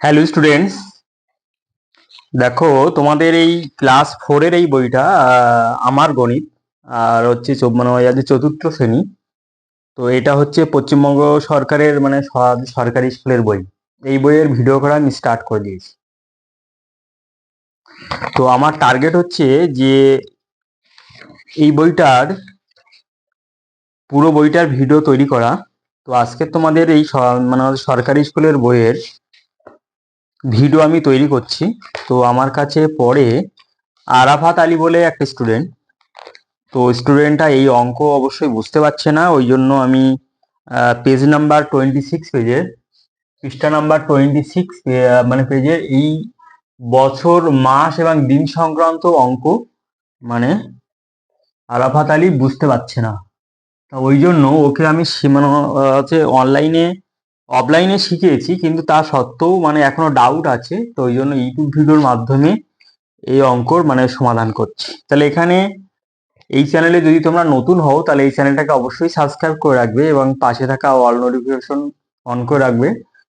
Hello students দেখো, তোমাদের এই ক্লাস ফোরের এই বইটা আমার গণিত, আর হচ্ছে মানে আজ চতুর্থ শ্রেণি, তো এটা হচ্ছে পশ্চিমবঙ্গ সরকারের মানে সরকারি স্কুলের বই। এই বইয়ের ভিডিও করা আমি স্টার্ট করে দিয়েছি। তো আমার টার্গেট হচ্ছে যে, এই বইটার, পুরো বইটার ভিডিও তৈরি করা। তো আজকে তোমাদের এই মানে সরকারি স্কুলের বইয়ের ভিডিও আমি তৈরি করছি। তো আমার কাছে পড়ে আরাফাত আলী বলে একটা স্টুডেন্ট। তো স্টুডেন্টটা এই অঙ্ক অবশ্যই বুঝতে পারছে না, ওই জন্য আমি পেজ নাম্বার টোয়েন্টি সিক্স পেজের, পৃষ্ঠা নাম্বার টোয়েন্টি সিক্স মানে পেজের এই বছর, মাস এবং দিন সংক্রান্ত অঙ্ক মানে আরাফাত আলী বুঝতে পারছে না। তা ওই জন্য ওকে আমি মানে হচ্ছে অনলাইনে অফলাইনে শিখিয়েছি, কিন্তু তা সত্ত্বেও মানে এখনও ডাউট আছে, তো ওই জন্য ইউটিউব ভিডিওর মাধ্যমে এই অঙ্কর মানে সমাধান করছি। তাহলে এখানে এই চ্যানেলে যদি তোমরা নতুন হও, তাহলে এই চ্যানেলটাকে অবশ্যই সাবস্ক্রাইব করে রাখবে এবং পাশে থাকা অল নোটিফিকেশন অন করে রাখবে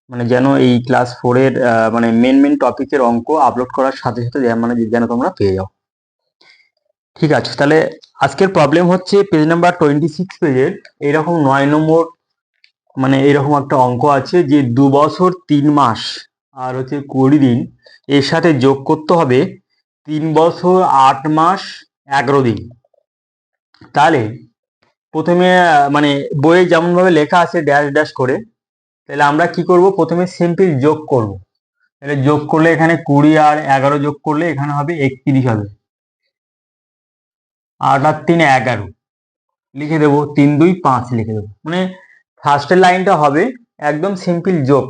মানে যেন এই ক্লাস ফোরের মানে মেন মেন টপিকের অঙ্ক আপলোড করার সাথে সাথে মানে যেন তোমরা পেয়ে যাও। ঠিক আছে, তাহলে আজকের প্রবলেম হচ্ছে পেজ নাম্বার টোয়েন্টি সিক্স পেজের এইরকম নয় নম্বর মানে এরকম একটা অঙ্ক আছে যে দু বছর তিন মাস আর হচ্ছে কুড়ি দিন, এর সাথে যোগ করতে হবে তিন বছর আট মাস এগারো দিন। তাহলে প্রথমে মানে বইয়ে যেমনভাবে লেখা আছে ড্যাশ ড্যাশ করে, তাহলে আমরা কি করব? প্রথমে সিম্পল যোগ করব। তাহলে যোগ করলে এখানে কুড়ি আর এগারো যোগ করলে এখানে হবে একত্রিশ হবে। আট আর তিন এগারো। লিখে দেবো তিন দুই পাঁচ লিখে দেবো। মানে ফার্স্টের লাইনটা হবে একদম সিম্পল যোগ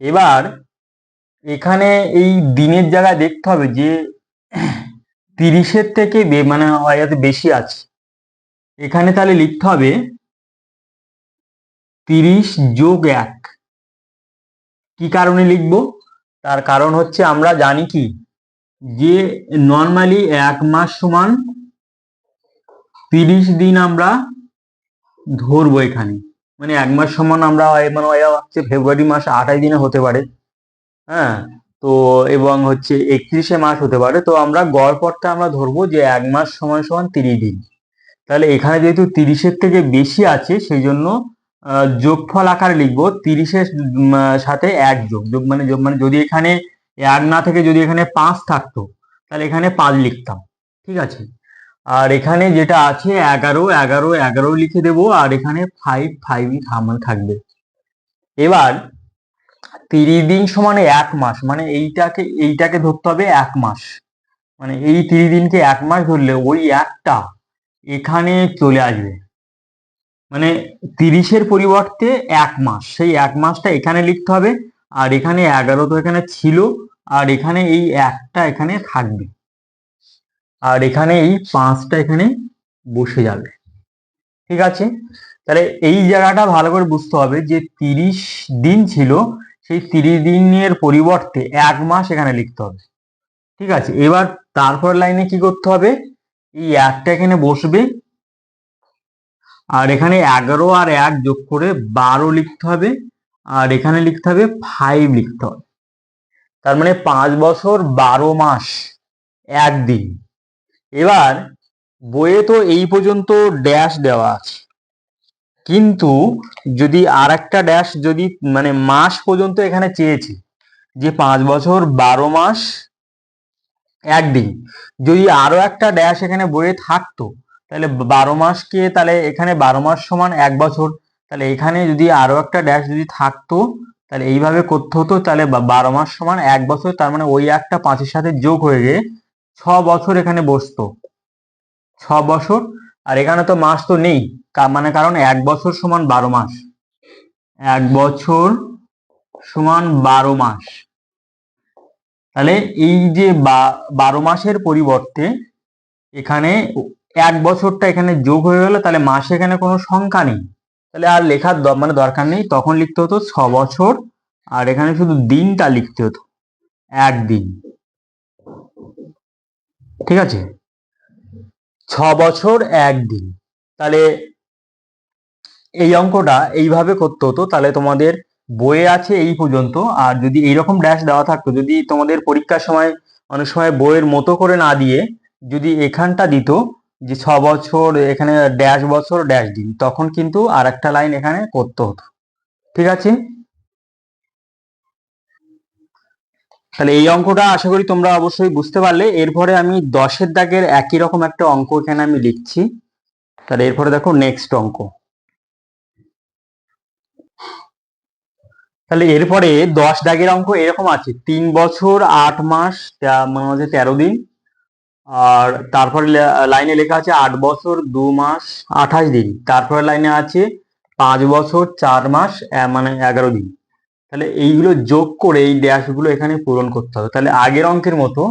এবার এখানে এই দিনের জায়গায় দেখতে হবে যে তিরিশের থেকে মানে ইয়াতে বেশি আছে। এখানে তাহলে লিখতে হবে তিরিশ যোগ এক। কি কারণে লিখব? তার কারণ হচ্ছে আমরা জানি কি? যে নর্মালি এক মাস সমান তিরিশ দিন আমরা ধরবো এখানে। মানে এক মাস সমান আমরা মানে হচ্ছে ফেব্রুয়ারি মাস আঠাশ দিনে হতে পারে। হ্যাঁ তো এবং হচ্ছে একত্রিশে মাস হতে পারে। তো আমরা গড় পথটা আমরা ধরবো যে এক মাস সমান সমান তিরিশ দিন। তাহলে এখানে যেহেতু তিরিশের থেকে বেশি আছে, সেই জন্য যোগফল আকারে লিখব তিরিশের সাথে এক যোগ। যোগ মানে মানে যদি এখানে এক না থেকে, যদি এখানে পাঁচ থাকতো, তাহলে এখানে পাঁচ লিখতাম। ঠিক আছে? আর এখানে যেটা আছে, এগারো এগারো এগারো লিখে দেবো, আর এখানে ফাইভ ফাইভই মানে থাকবে। এবার তিরিশ দিন সমানে এক মাস মানে এইটাকে এইটাকে ধরতে হবে এক মাস। মানে এই তিরিশ দিনকে এক মাস ধরলে ওই একটা এখানে চলে আসবে। মানে তিরিশের পরিবর্তে এক মাস, সেই এক মাসটা এখানে লিখতে হবে, আর এখানে এগারো তো এখানে ছিল, আর এখানে এই একটা এখানে থাকবে। আর এখানে এই পাঁচটা এখানে বসে যাবে। ঠিক আছে? তাহলে এই জায়গাটা ভালো করে বুঝতে হবে যে তিরিশ দিন ছিল, সেই তিরিশ দিনের পরিবর্তে এক মাস এখানে লিখতে হবে। ঠিক আছে? এবার তারপর লাইনে কি করতে হবে? এই একটা এখানে বসবে। আর এখানে এগারো আর এক যোগ করে বারো লিখতে হবে। আর এখানে লিখতে হবে ফাইভ লিখতে হবে। তার মানে পাঁচ বছর বারো মাস, একদিন। এবার বইয়ে তো এই পর্যন্ত ড্যাশ দেওয়া আছে। কিন্তু যদি আর একটা ড্যাশ যদি মানে মাস পর্যন্ত এখানে চেয়েছি, যে পাঁচ বছর, বারো মাস, একদিন, যদি আরও একটা ড্যাশ এখানে বইয়ে থাকতো, তাহলে বারো মাসকে তাহলে এখানে বারো মাস সমান এক বছর, তাহলে এখানে যদি আরও একটা ড্যাশ যদি থাকতো, তাহলে এইভাবে করতে হতো, তাহলে বারো মাস সমান এক বছর, তার মানে ওই একটা পাঁচের সাথে যোগ হয়ে গিয়ে ছ বছর এখানে বসতো। ছ বছর, আর এখানে তো মাস তো নেই মানে কারণ এক বছর সমান বারো মাস। এক বছর সমান বারো মাস। তাহলে এই যে বারো মাসের পরিবর্তে এখানে এক বছরটা এখানে যোগ হয়ে গেল তাহলে মাসে এখানে কোনো সংখ্যা নেই। তাহলে আর লেখার মানে দরকার নেই, তখন লিখতে হতো ছ বছর, আর এখানে শুধু দিনটা লিখতে হতো, একদিন। ঠিক আছে? ছ বছর একদিন তাহলে এই অঙ্কটা এইভাবে করতে হতো, তাহলে তোমাদের বইয়ে আছে এই পর্যন্ত। আর যদি এইরকম ড্যাশ দেওয়া থাকতো, যদি তোমাদের পরীক্ষার সময় অনেক সময় বইয়ের মতো করে না দিয়ে যদি এখানটা দিত, যে ছ বছর এখানে ড্যাশ বছর ড্যাশ দিন, তখন কিন্তু আর একটা লাইন এখানে করতে হতো। ঠিক আছে? তাহলে এই অঙ্কটা আশা করি তোমরা অবশ্যই বুঝতে পারলে। এরপরে আমি দশের দাগের একই রকম একটা অঙ্ক এখানে আমি লিখছি। তাহলে এরপরে দেখো নেক্সট অঙ্ক। তাহলে এরপরে দশ দাগের অঙ্ক এরকম আছে। তিন বছর, আট মাস মানে হচ্ছে তেরো দিন। আর তারপরে লাইনে লেখা আছে আট বছর, দু মাস, আঠাশ দিন। তারপরে লাইনে আছে পাঁচ বছর, চার মাস মানে এগারো দিন। তাহলে এইগুলো যোগ করে এই ড্যাশগুলো এখানে পূরণ করতে হবে। তাহলে আগের অঙ্কের মতো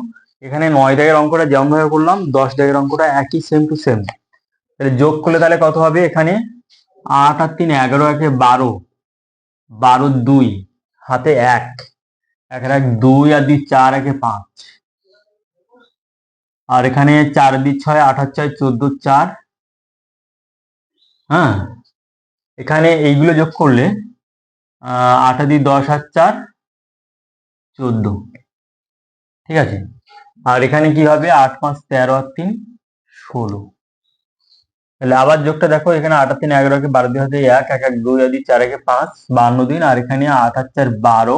এখানে নয় দাগের অঙ্কটা যেমন ভাবে করলাম, দশ দাগের অঙ্কটা একই সেম টু সেম তাহলে যোগ করলে তাহলে কত হবে এখানে? আট আর তিন এগারো একে বারো। বারো দুই, হাতে এক। এক এক দুই আর দুই চার একে পাঁচ। আর এখানে চার দুই ছয় আঠাশ ছয় চোদ্দ চার। হ্যাঁ? এখানে এইগুলো যোগ করলে আটা দুই দশ আর চার, চোদ্দ। ঠিক আছে? আর এখানে কি হবে? আট, পাঁচ, তেরো আর তিন, ষোলো। তাহলে আবার যোগটা দেখো, এখানে আট আর তিন, এগারো একে বারো দুই হাতে এক এক এক, দুই আর দুই চার একে পাঁচ বান্ন দিন, আর এখানে আট আর চার, বারো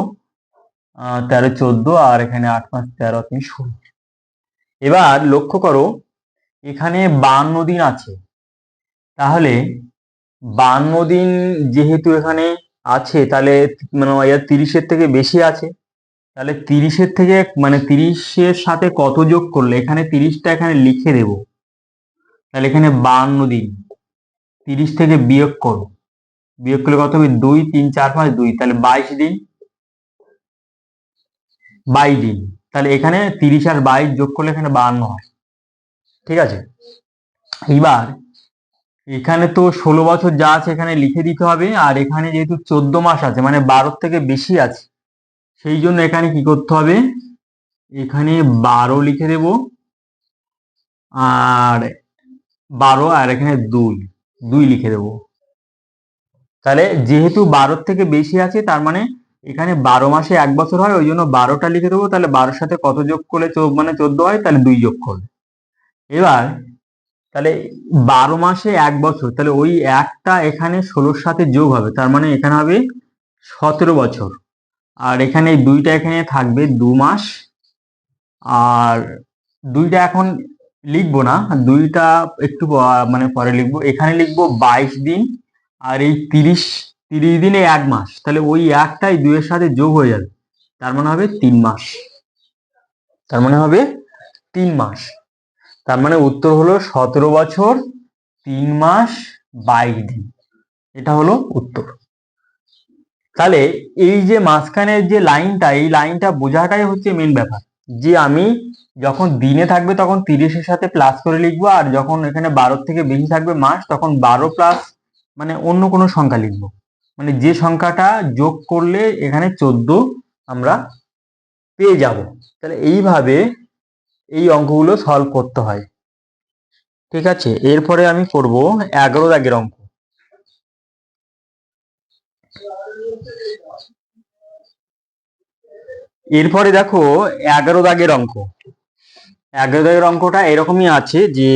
তেরো, চোদ্দ, আর এখানে আট, পাঁচ, তেরো, তিন, ষোলো। এবার লক্ষ্য করো, এখানে বান্ন দিন আছে। তাহলে বান্ন দিন যেহেতু এখানে আছে, তাহলে মানে তিরিশের থেকে বেশি আছে। তাহলে তিরিশের থেকে মানে তিরিশের সাথে কত যোগ করলে? এখানে তিরিশটা এখানে লিখে দেব। তাহলে এখানে বান্ন দিন। তিরিশ থেকে বিয়োগ করো। বিয়োগ করলে কত হবে? দুই, তিন, চার, পাঁচ, দুই। তাহলে বাইশ দিন। বাইশ দিন। তাহলে এখানে তিরিশ আর বাইশ যোগ করলে এখানে বাহান্ন হয়। ঠিক আছে? এইবার এখানে তো ষোলো বছর যা আছে এখানে লিখে দিতে হবে, আর এখানে যেহেতু চোদ্দ মাস আছে মানে বারো থেকে বেশি আছে, সেই জন্য এখানে কি করতে হবে? এখানে বারো লিখে দেব, আর বারো, আর এখানে দুই দুই লিখে দেব। তাহলে যেহেতু বারোর থেকে বেশি আছে, তার মানে এখানে বারো মাসে এক বছর হয়, ওই জন্য বারোটা লিখে দেবো, তাহলে বারোর সাথে কত যোগ করলে মানে চোদ্দ হয়, তাহলে দুই যোগ করবে এবার তাহলে বারো মাসে এক বছর, তাহলে ওই একটা এখানে ষোলোর সাথে যোগ হবে, তার মানে এখানে হবে সতেরো বছর। আর এখানে দুইটা এখানে থাকবে দু মাস, আর দুইটা এখন লিখব না, দুইটা একটু মানে পরে লিখব। এখানে লিখব বাইশ দিন, আর এই তিরিশ তিরিশ দিনে এক মাস, তাহলে ওই একটাই দুইয়ের সাথে যোগ হয়ে যাবে। তার মানে হবে তিন মাস। তার মানে হবে তিন মাস। তার মানে উত্তর হলো সতেরো বছর, তিন মাস, বাইশ দিন। এটা হলো উত্তর। তাহলে এই যে মাঝখানের যে লাইনটা, এই লাইনটা বোঝাটাই হচ্ছে মেন ব্যাপার। যে আমি যখন দিনে থাকবে তখন তিরিশের সাথে প্লাস করে লিখব, আর যখন এখানে বারোর থেকে বেশি থাকবে মাস, তখন বারো প্লাস মানে অন্য কোনো সংখ্যা লিখব। মানে যে সংখ্যাটা যোগ করলে এখানে চোদ্দ আমরা পেয়ে যাব। তাহলে এইভাবে এই অঙ্কগুলো সলভ করতে হয়। ঠিক আছে? এরপরে আমি করব এগারো দাগের অঙ্ক। এরপরে দেখো এগারো দাগের অঙ্ক। এগারো দাগের অঙ্কটা এরকমই আছে যে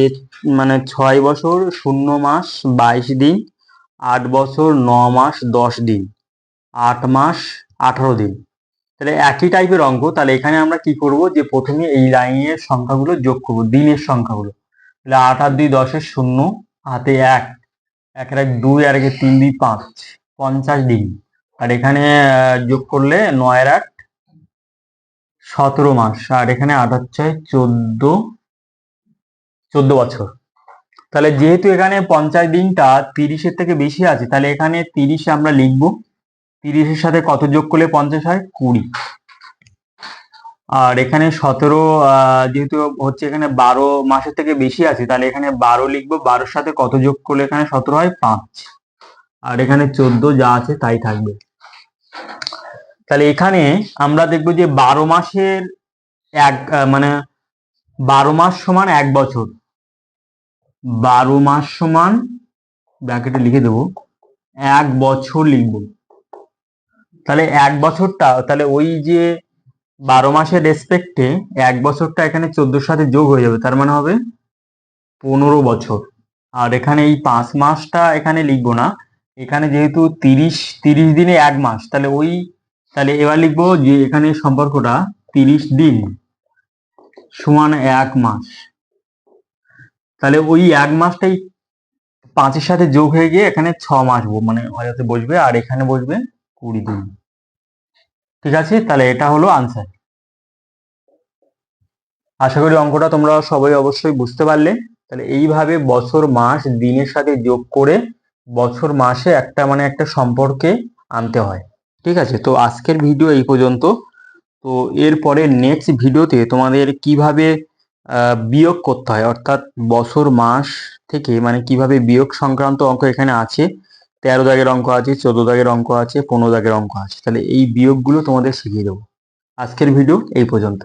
মানে ছয় বছর শূন্য মাস বাইশ দিন, আট বছর ন মাস দশ দিন, আট মাস আঠারো দিন। তাহলে একই টাইপের অঙ্ক, তাহলে এখানে আমরা কি করব? যে প্রথমে এই লাইনের সংখ্যাগুলো যোগ করব, দিনের সংখ্যাগুলো। তাহলে আট আর দুই দশের শূন্য হাতে এক এক এক দুই, আর একে তিন দুই পাঁচ, পঞ্চাশ দিন আর এখানে যোগ করলে নয় আট, সতেরো মাস, আর এখানে আট হচ্ছে চোদ্দ চোদ্দ বছর। তাহলে যেহেতু এখানে পঞ্চাশ দিনটা তিরিশের থেকে বেশি আছে, তাহলে এখানে তিরিশে আমরা লিখব তিরিশের সাথে কত যোগ করলে পঞ্চাশ হয়? কুড়ি। আর এখানে সতেরো যেহেতু হচ্ছে এখানে বারো মাসের থেকে বেশি আছে, তাহলে এখানে বারো লিখব, বারোর সাথে কত যোগ করলে এখানে সতেরো হয়? পাঁচ। আর এখানে চোদ্দ যা আছে তাই থাকবে। তাহলে এখানে আমরা দেখব যে বারো মাসের এক মানে বারো মাস সমান এক বছর। বারো মাস সমান, ব্র্যাকেটে লিখে দেবো, এক বছর লিখব। তাহলে এক বছরটা, তাহলে ওই যে বারো মাসের রেসপেক্টে এক বছরটা এখানে চোদ্দোর সাথে যোগ হয়ে যাবে, তার মানে হবে পনেরো বছর। আর এখানে এই পাঁচ মাসটা এখানে লিখব না, এখানে যেহেতু তিরিশ তিরিশ দিনে এক মাস, তাহলে ওই, তাহলে এবার লিখব যে এখানে সম্পর্কটা তিরিশ দিন সমান এক মাস। তাহলে ওই এক মাসটাই পাঁচের সাথে যোগ হয়ে গিয়ে এখানে ছ মাস মানে বসবে, আর এখানে বসবে কুড়ি দিন। ঠিক আছে? তাহলে এটা হলো আনসার আশা করি অঙ্কটা তোমরা সবাই অবশ্যই বুঝতে পারলে। তাহলে এইভাবে বছর, মাস, দিনের সাথে যোগ করে বছর, মাসে একটা মানে একটা সম্পর্কে আনতে হয়। ঠিক আছে? তো আজকের ভিডিও এই পর্যন্ত। তো এরপরে নেক্সট ভিডিওতে তোমাদের কীভাবে বিয়োগ করতে হয়? অর্থাৎ বছর, মাস থেকে মানে কীভাবে বিয়োগ সংক্রান্ত অঙ্ক এখানে আছে? তেরো দাগের অঙ্ক আছে, চোদ্দ দাগের অঙ্ক আছে, পনেরো দাগের অঙ্ক আছে। তাহলে এই বিয়োগগুলো তোমাদের শিখিয়ে দেবো। আজকের ভিডিও এই পর্যন্ত।